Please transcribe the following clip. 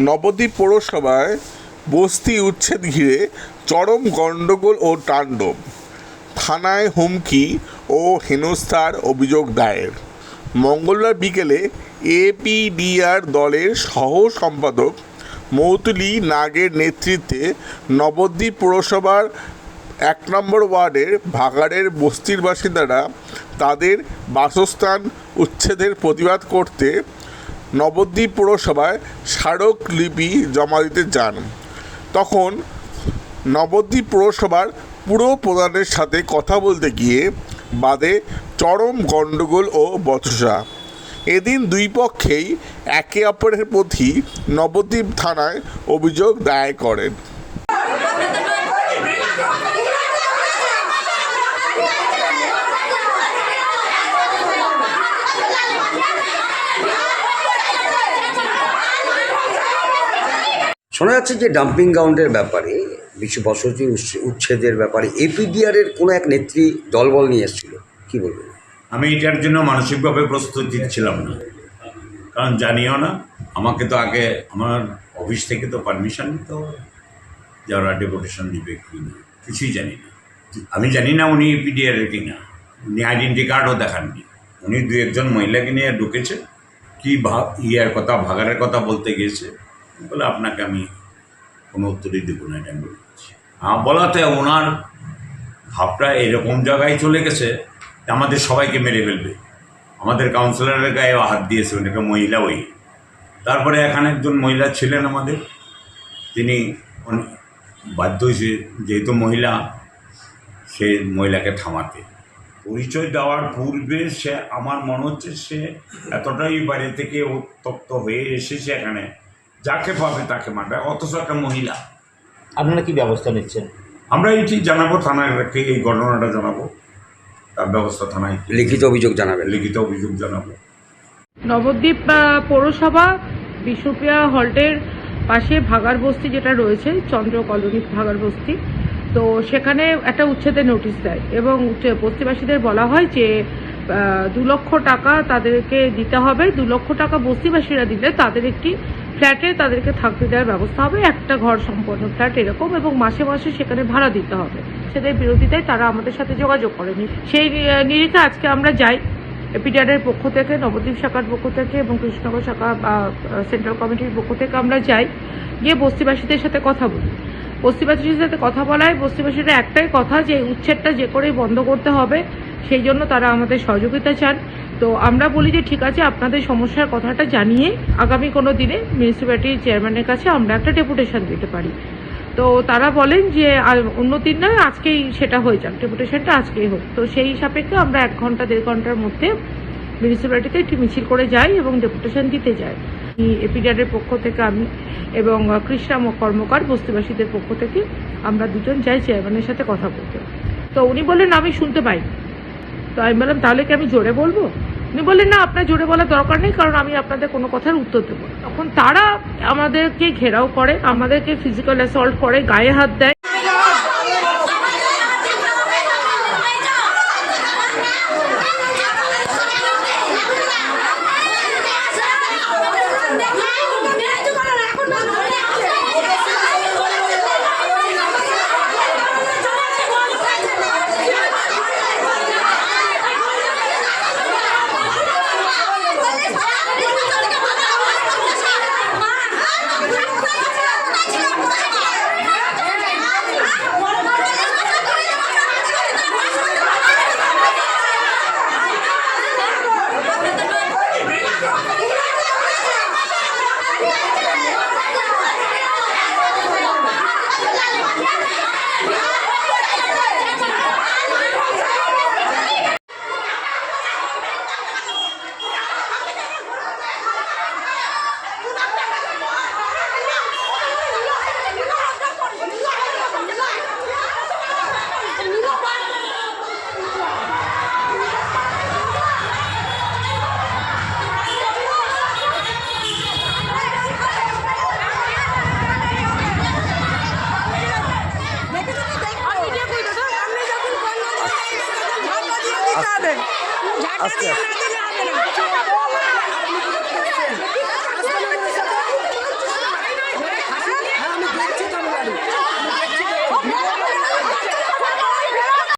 নবদ্বীপ পৌরসভায় বস্তি উচ্ছেদ ঘিরে চরম গণ্ডগোল ও তাণ্ডব। থানায় হুমকি ও হেনস্থার অভিযোগ দায়ের। মঙ্গলবার বিকেলে এপিডিআর দলের সহ সম্পাদক মৌতুলি নাগের নেতৃত্বে নবদ্বীপ পৌরসভার এক নম্বর ওয়ার্ডের ভাগাড়ের বস্তির বাসিন্দারা তাদের বাসস্থান উচ্ছেদের প্রতিবাদ করতে নবদ্বীপ পৌরসভায় স্মারকলিপি জমা দিতে যান তখন নবদ্বীপ পৌরসভার পুরো প্রধানের সাথে কথা বলতে গিয়ে বাদে চরম গণ্ডগোল ও বচসা। এদিন দুই পক্ষেই একে অপরের প্রতি নবদ্বীপ থানায় অভিযোগ দায়ের করেন। শোনা যাচ্ছে যে ডাম্পিং গ্রাউন্ডের ব্যাপারে বিশ্ব বসতি উচ্ছ- উচ্ছেদের ব্যাপারে এপিডিআর এর কোনো এক নেত্রী দলবল নিয়ে এসেছিল। কি বলবেন? আমি এটার জন্য মানসিকভাবে প্রস্তুতি ছিলাম না। কারণ জানিও না, আমাকে তো আগে আমার অফিস থেকে তো পারমিশন নিতে হবে। যে ওরা ডেপুটেশন দিবে কি না, কিছুই জানি না। আমি জানি না উনি পিডিআর কি না উনি আইডেন্টি কার্ডও দেখাননি। উনি দু একজন মহিলাকে নিয়ে ঢুকেছে। কি ভা, ইয়ার কথা ভাগারের কথা বলতে গিয়েছে। বলে, আপনাকে আমি কোনো উত্তরই দেবো না, এটা আমি বলে দিচ্ছি। আমার বলাতে ওনার ভাবটা এরকম জায়গায় চলে গেছে আমাদের সবাইকে মেরে ফেলবে। আমাদের কাউন্সিলরের গায়ে হাত দিয়েছে ওনাকে মহিলা ওই। তারপরে এখানে একজন মহিলা ছিলেন আমাদের। তিনি বাধ্য হয়েছে, যেহেতু মহিলা, সে মহিলাকে থামাতে। পরিচয় দেওয়ার পূর্বে সে, আমার মনে হচ্ছে সে এতটাই বাড়ি থেকে উত্তপ্ত হয়ে এসেছে এখানে। যাকে পাবে তাকে মারবে অথচ একটা মহিলা। আপনারা কি ব্যবস্থা নিচ্ছেন? আমরা এটি জানাব থানাকে এই ঘটনাটা জানাব। তার ব্যবস্থা থানায় লিখিত অভিযোগ জানাবেন। লিখিত অভিযোগ জানাব। নবদ্বীপ পৌরসভা বিষ্ণুপ্রিয়া হল্টের পাশে ভাগার বস্তি যেটা রয়েছে চন্দ্র কলোনি ভাগার বস্তি। তো সেখানে একটা উচ্ছেদের নোটিশ দেয় এবং বস্তিবাসীদের বলা হয় যে দু লক্ষ টাকা তাদেরকে দিতে হবে। দু লক্ষ টাকা বস্তিবাসীরা দিলে তাদের একটি ফ্ল্যাটে তাদেরকে থাকতে দেওয়ার ব্যবস্থা হবে, একটা ঘর সম্পন্ন ফ্ল্যাট এরকম এবং মাসে মাসে সেখানে ভাড়া দিতে হবে। সেদের বিরোধিতায় তারা আমাদের সাথে যোগাযোগ করেনি। সেই নিরিখে আজকে আমরা যাই। এপিডিআরের পক্ষ থেকে, নবদ্বীপ শাখার পক্ষ থেকে এবং কৃষ্ণনগর শাখা সেন্ট্রাল কমিটির পক্ষ থেকে আমরা যাই। গিয়ে বস্তিবাসীদের সাথে কথা বলি। বস্তিবাসীদের সাথে কথা বলায় বস্তিবাসীরা একটাই কথা যে, উচ্ছেদটা যে করেই বন্ধ করতে হবে, সেই জন্য তারা আমাদের সহযোগিতা চান। তো আমরা বলি যে ঠিক আছে, আপনাদের সমস্যার কথাটা জানিয়ে আগামী কোনো দিনে মিউনিসিপ্যালিটির চেয়ারম্যানের কাছে আমরা একটা ডেপুটেশন দিতে পারি। তো তারা বলেন যে অন্য দিন নয়, আজকেই সেটা হয়ে যাক, ডেপুটেশনটা আজকেই হোক। তো সেই সাপেক্ষে আমরা এক ঘণ্টা, দেড় ঘণ্টার মধ্যে মিউনিসিপ্যালিটিতে একটি মিছিল করে যাই এবং ডেপুটেশন দিতে যাই। এপিডিআরের পক্ষ থেকে আমি এবং কৃষ্ণা কর্মকার বস্তিবাসীদের পক্ষ থেকে আমরা দুজন যাই চেয়ারম্যানের সাথে কথা বলতে। তো উনি বললেন, আমি শুনতে পাই তো আমি বললাম, তাহলে কি আমি জোরে বলব? উনি বললেন, না, আপনার জোরে বলার দরকার নেই, কারণ আমি আপনাদের কোনো কথার উত্তর দেবো তখন তারা আমাদেরকে ঘেরাও করে, আমাদেরকে ফিজিক্যাল অ্যাসল্ট করে, গায়ে হাত দেয়। আস্তে আস্তে।